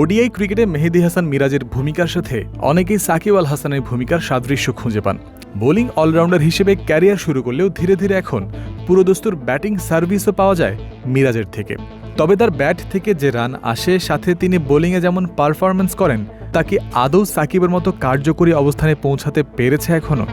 ODI ক্রিকেটে মেহেদি হাসান মিরাজের ভূমিকার সাথে অনেকেই সাকিব আল হাসানের ভূমিকার সাদৃশ্য খুঁজে পান। বোলিং অলরাউন্ডার হিসেবে ক্যারিয়ার শুরু করলেও ধীরে ধীরে এখন পুরোদস্তুর ব্যাটিং সার্ভিসও পাওয়া যায় মিরাজের থেকে। তবে তার ব্যাট থেকে যে রান আসে, সাথে তিনি বোলিংয়ে যেমন পারফরম্যান্স করেন তা কি আদৌ সাকিবের মতো কার্যকরী অবস্থানে পৌঁছাতে পেরেছে এখনও।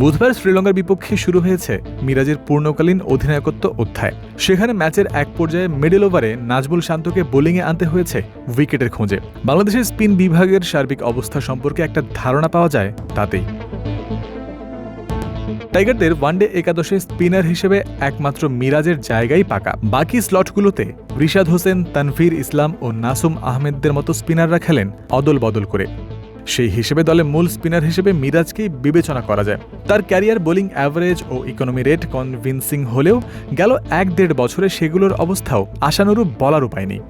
বুধবার শ্রীলঙ্কার বিপক্ষে শুরু হয়েছে মিরাজের পূর্ণকালীন অধিনায়কত্ব অধ্যায়। সেখানে ম্যাচের এক পর্যায়ে মিডল ওভারে নাজবুল শান্তকে বোলিংয়ে আনতে হয়েছে উইকেটের খোঁজে। বাংলাদেশের স্পিন বিভাগের সার্বিক অবস্থা সম্পর্কে একটা ধারণা পাওয়া যায় তাতেই। টাইগারদের ওয়ানডে একাদশে স্পিনার হিসেবে একমাত্র মিরাজের জায়গাই পাকা। বাকি স্লটগুলোতে রিশাদ হোসেন, তানভীর ইসলাম ও নাসুম আহমেদদের মতো স্পিনাররা খেলেন অদল বদল করে। সেই হিসেবে দলে মূল স্পিনার হিসেবে মিরাজকেই বিবেচনা করা যায়। তার ক্যারিয়ার বোলিং অ্যাভারেজ ও ইকোনমি রেট কনভিনসিং হলেও গেল এক দেড় বছরে সেগুলোর অবস্থাও আশানুরূপ বলার উপায় নেই।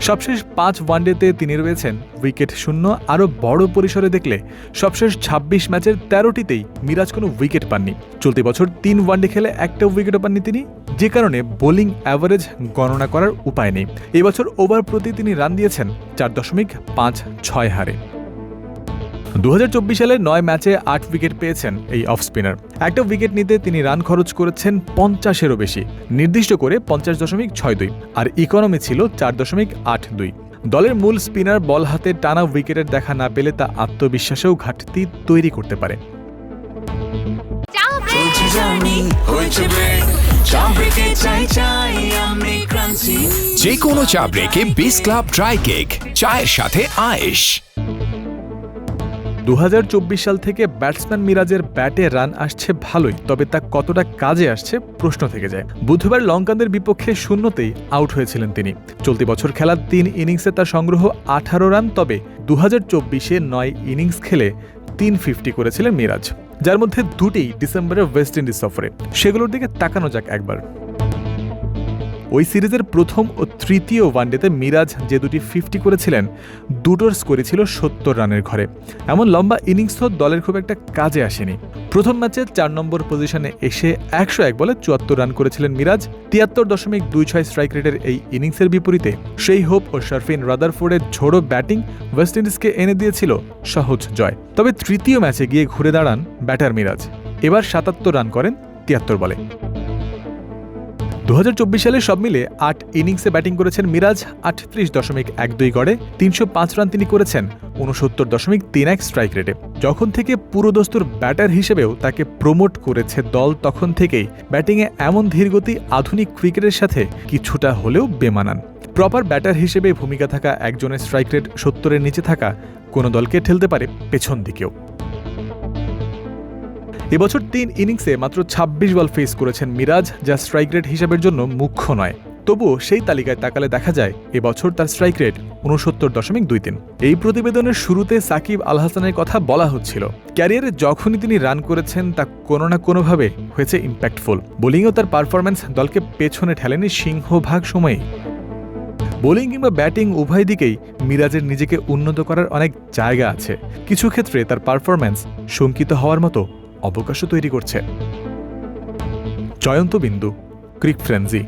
সবশেষ পাঁচ ওয়ানডেতে তিনি রয়েছেন। উইকেট শূন্য আরও বড় পরিসরে দেখলে সবশেষ ২৬ ম্যাচের তেরোটিতেই মিরাজ কোনো উইকেট পাননি। চলতি বছর তিন ওয়ানডে খেলে একটা উইকেটও পাননি তিনি। যে কারণে বোলিং অ্যাভারেজ গণনা করার উপায় নেই। এবছর ওভার প্রতি তিনি রান দিয়েছেন চার দশমিক পাঁচ ছয় হারে। দু হাজার চব্বিশ সালে নয় ম্যাচে আট উইকেট পেয়েছেন এই অফ স্পিনার। একটা উইকেট নিতে তিনি রান খরচ করেছেন পঞ্চাশেরও বেশি, নির্দিষ্ট করে পঞ্চাশ দশমিক ছয় দুই, আর ইকোনমি ছিল চার দশমিক আট দুই। দলের মূল স্পিনার বল হাতে টানা উইকেটের দেখা না পেলে তা আত্মবিশ্বাসেও ঘাটতি তৈরি করতে পারে। যে কোনো চা ব্রেকে বিস ক্লাব ড্রাই কেক চায়ের সাথে আয়েশ। দুহাজার চব্বিশ সাল থেকে ব্যাটসম্যান মিরাজের ব্যাটে রান আসছে ভালোই, তবে তা কতটা কাজে আসছে প্রশ্ন থেকে যায়। বুধবার লঙ্কানদের বিপক্ষে শূন্যতেই আউট হয়েছিলেন তিনি। চলতি বছর খেলা তিন ইনিংসে তার সংগ্রহ আঠারো রান, তবে দু হাজার চব্বিশে নয় ইনিংস খেলে তিন ফিফটি করেছিলেন মিরাজ, যার মধ্যে দুটি ডিসেম্বরের ওয়েস্ট ইন্ডিজ সফরে। সেগুলোর দিকে তাকানো যাক একবার। ওই সিরিজের প্রথম ও তৃতীয় ওয়ানডেতে মিরাজ যে দুটি ফিফটি করেছিলেন দুটোর স্কোরই ছিল সত্তর রানের ঘরে। এমন লম্বা ইনিংসও দলের খুব একটা কাজে আসেনি। প্রথম ম্যাচে চার নম্বর পজিশনে এসে একশো এক বলে চুয়াত্তর রান করেছিলেন মিরাজ। তিয়াত্তর দশমিক দুই ছয় স্ট্রাইক রেটের এই ইনিংসের বিপরীতে সেই হোপ ও শারফিন রাদারফোর্ডের ঝোড়ো ব্যাটিং ওয়েস্ট ইন্ডিজকে এনে দিয়েছিল সহজ জয়। তবে তৃতীয় ম্যাচে গিয়ে ঘুরে দাঁড়ান ব্যাটার মিরাজ। এবার সাতাত্তর রান করেন তিয়াত্তর বলে। দু হাজার চব্বিশ সালে সব মিলে আট ইনিংসে ব্যাটিং করেছেন মিরাজ, আটত্রিশ দশমিক এক দুই গড়ে তিনশো পাঁচ রান তিনি করেছেন উনসত্তর দশমিক তিন এক স্ট্রাইক রেটে। যখন থেকে পুরোদস্তুর ব্যাটার হিসেবেও তাকে প্রমোট করেছে দল, তখন থেকেই ব্যাটিংয়ে এমন ধীরগতি আধুনিক ক্রিকেটের সাথে কিছুটা হলেও বেমানান। প্রপার ব্যাটার হিসেবে ভূমিকা থাকা একজনের স্ট্রাইক রেট সত্তরের নিচে থাকা কোনো দলকে ঠেলতে পারে পেছন দিকেও। এবছর তিন ইনিংসে মাত্র ২৬ বল ফেস করেছেন মিরাজ, যা স্ট্রাইক রেট হিসাবের জন্য মুখ্য নয়। তবুও সেই তালিকায় তাকালে দেখা যায়, এবছর তার স্ট্রাইক রেট উনসত্তর দশমিক দুই তিন। এই প্রতিবেদনের শুরুতে সাকিব আল হাসানের কথা বলা হচ্ছিল। ক্যারিয়ারে যখনই তিনি রান করেছেন, তা কোনো না কোনোভাবে হয়েছে ইম্প্যাক্টফুল বোলিংয়েও তার পারফরম্যান্স দলকে পেছনে ঠেলেনি সিংহভাগ সময়ে বোলিং কিংবা ব্যাটিং উভয় দিকেই মিরাজের নিজেকে উন্নত করার অনেক জায়গা আছে। কিছু ক্ষেত্রে তার পারফরম্যান্স শঙ্কিত হওয়ার মতো অবকাশও তৈরি করছে। জয়ন্ত বিন্দু ক্রিক ফ্রেন্সি